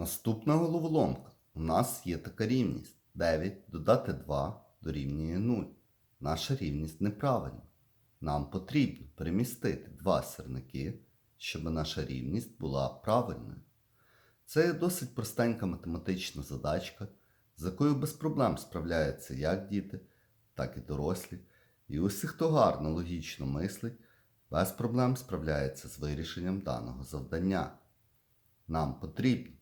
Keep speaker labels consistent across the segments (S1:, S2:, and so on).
S1: Наступна головоломка. У нас є така рівність. 9 додати 2 дорівнює 0. Наша рівність неправильна. Нам потрібно перемістити два сірники, щоб наша рівність була правильною. Це досить простенька математична задачка, з якою без проблем справляються як діти, так і дорослі. І усі, хто гарно логічно мислить, без проблем справляється з вирішенням даного завдання. Нам потрібно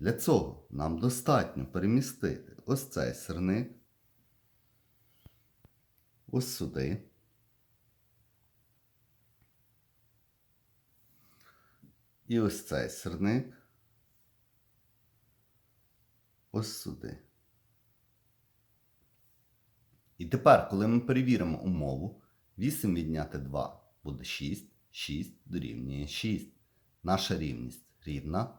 S1: Для цього нам достатньо перемістити ось цей сирник ось сюди. І ось цей сирник ось сюди. І тепер, коли ми перевіримо умову, 8 відняти 2 буде 6, 6 дорівнює 6. Наша рівність рівна,